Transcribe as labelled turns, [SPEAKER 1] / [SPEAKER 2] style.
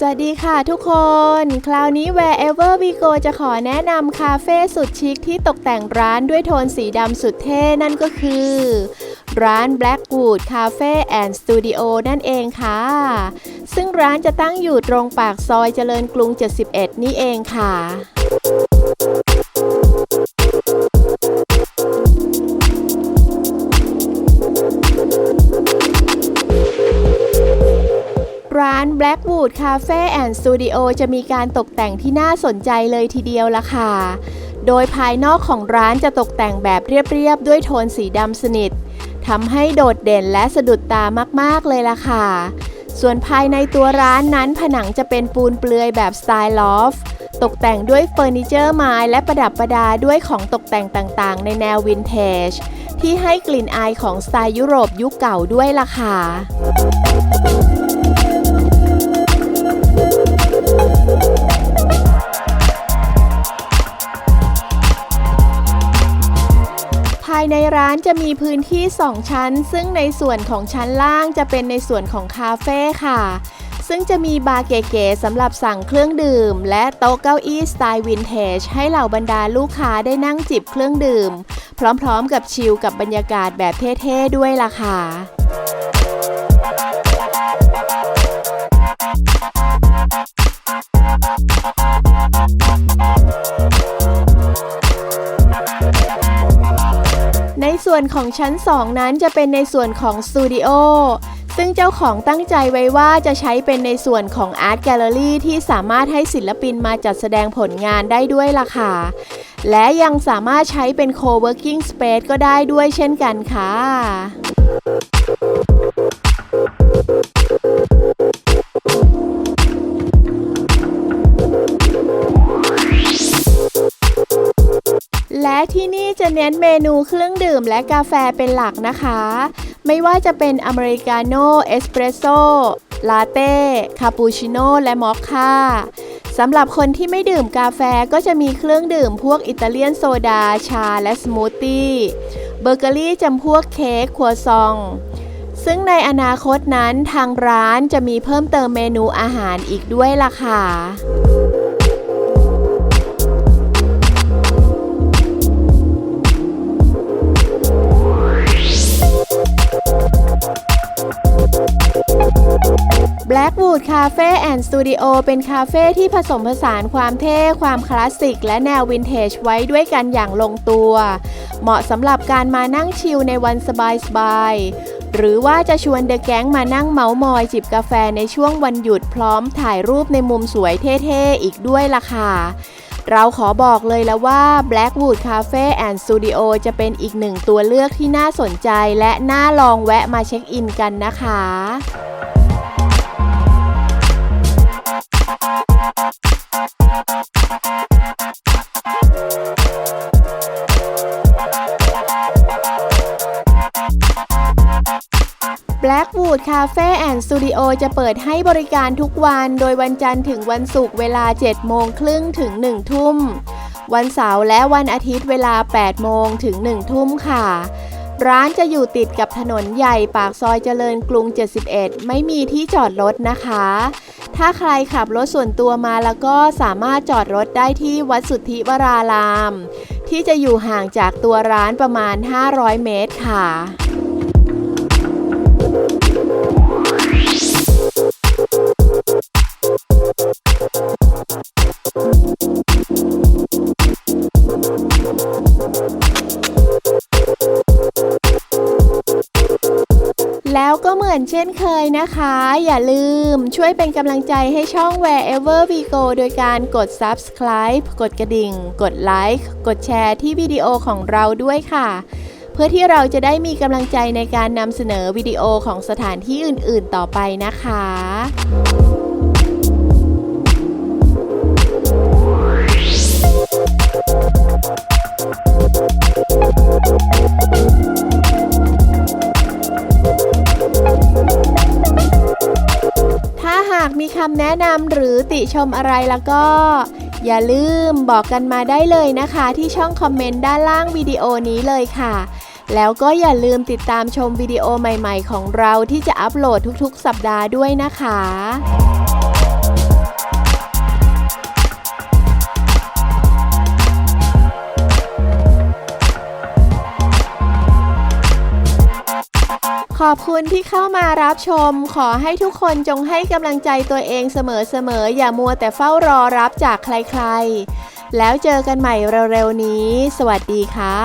[SPEAKER 1] สวัสดีค่ะทุกคน คราวนี้ Wherever We Go จะขอแนะนำคาเฟ่สุดชิคที่ตกแต่งร้านด้วยโทนสีดำสุดเท่นั่นก็คือ ร้าน Blackwood Cafe and Studio นั่นเองค่ะ ซึ่งร้านจะตั้งอยู่ตรงปากซอยเจริญกรุง 71 นี่เองค่ะ ร้าน Blackwood Cafe and Studio จะมีการตกแต่งที่น่าสนใจเลยทีเดียวละค่ะ โดยภายนอกของร้านจะตกแต่งแบบเรียบๆ ด้วยโทนสีดำสนิททำให้โดดเด่นและสะดุดตามากๆเลยล่ะค่ะ ส่วนภายในตัวร้านนั้นผนังจะเป็นปูนเปลือยแบบสไตล์ลอฟตกแต่งด้วยเฟอร์นิเจอร์ไม้และประดับประดาด้วยของตกแต่งต่างๆ ในแนววินเทจ ที่ให้กลิ่นอายของสไตล์ยุโรปยุคเก่าด้วยล่ะค่ะานจะมีพื้นที่ 2 ชั้น ซึ่งในส่วนของชั้นล่างจะเป็นในส่วนของคาเฟ่ค่ะ ซึ่งจะมีบาร์เก๋ๆสำหรับสั่งเครื่องดื่ม และโต๊ะเก้าอี้สไตล์วินเทจให้เหล่าบรรดาลูกค้าได้นั่งจิบเครื่องดื่ม พร้อมๆกับชิลกับบรรยากาศแบบเท่ๆด้วยล่ะค่ะ วนของชั้น 2 นั้นจะเป็นในส่วนของสตูดิโอซึ่งเจ้าของตั้งใจไว้ว่าจะใช้เป็นในส่วนของอาร์ตแกลเลอรี่ที่สามารถให้ศิลปินมาจัดแสดงผลงานได้ด้วยล่ะค่ะ และยังสามารถใช้เป็นโคเวิร์กิ้งสเปซก็ได้ด้วยเช่นกันค่ะ ที่นี่จะเน้นเมนูเครื่องดื่มและกาแฟเป็นหลักนะคะ ไม่ว่าจะเป็นอเมริกาโน่เอสเปรสโซ่ลาเต้คาปูชิโน่และมอคค่าสำหรับคนที่ไม่ดื่มกาแฟก็จะมีเครื่องดื่มพวกอิตาเลียนโซดา ชาและสมูทตี้เบเกอรี่จำพวกเค้กครัวซอง ซึ่งในอนาคตนั้นทางร้านจะมีเพิ่มเติมเมนูอาหารอีกด้วยล่ะค่ะ Blackwood Cafe and Studio เป็นคาเฟ่ที่ผสมผสานความเท่ ความคลาสสิก และแนววินเทจไว้ด้วยกันอย่างลงตัว เหมาะสำหรับการมานั่งชิลในวันสบายๆ หรือว่าจะชวนเดอะแก๊งมานั่งเมาส์มอยจิบกาแฟในช่วงวันหยุดพร้อมถ่ายรูปในมุมสวยเท่ๆ อีกด้วยล่ะค่ะเราขอบอกเลยแล้วว่า Blackwood Cafe and Studio จะเป็นอีกหนึ่งตัวเลือกที่น่าสนใจและน่าลองแวะมาเช็คอินกันนะคะ Blackwood Cafe and Studio จะเปิดให้บริการทุกวัน โดยวันจันทร์ถึงวันศุกร์เวลา 7 โมงครึ่งถึง 1 ทุ่ม วันเสาร์และวันอาทิตย์เวลา 8 โมงถึง 1 ทุ่มค่ะ ร้านจะอยู่ติดกับถนนใหญ่ปากซอยเจริญกรุง 71 ไม่มีที่จอดรถนะคะ ถ้าใครขับรถส่วนตัวมาแล้วก็สามารถจอดรถได้ที่วัดสุทธิวราราม ที่จะอยู่ห่างจากตัวร้านประมาณ 500 เมตรค่ะ แล้วก็เหมือนเช่นเคยนะคะ อย่าลืมช่วยเป็นกำลังใจให้ช่อง Wherever We Go โดยการกด Subscribe กดกระดิ่ง กดไลค์กดแชร์ที่วิดีโอของเราด้วยค่ะ เพื่อที่เราจะได้มีกำลังใจในการนำเสนอวิดีโอของสถานที่อื่น ๆ ต่อไปนะคะ คำแนะนำหรือติชมอะไรแล้วก็ อย่าลืมบอกกันมาได้เลยนะคะ ที่ช่องคอมเมนต์ด้านล่างวิดีโอนี้เลยค่ะ แล้วก็อย่าลืมติดตามชมวิดีโอใหม่ ๆ ของเราที่จะอัปโหลดทุกๆ สัปดาห์ด้วยนะคะ ขอบคุณที่เข้ามารับชม ขอให้ทุกคนจงให้กำลังใจตัวเองเสมอๆ อย่ามัวแต่เฝ้ารอรับจากใครๆ แล้วเจอกันใหม่เร็วๆนี้ สวัสดีค่ะ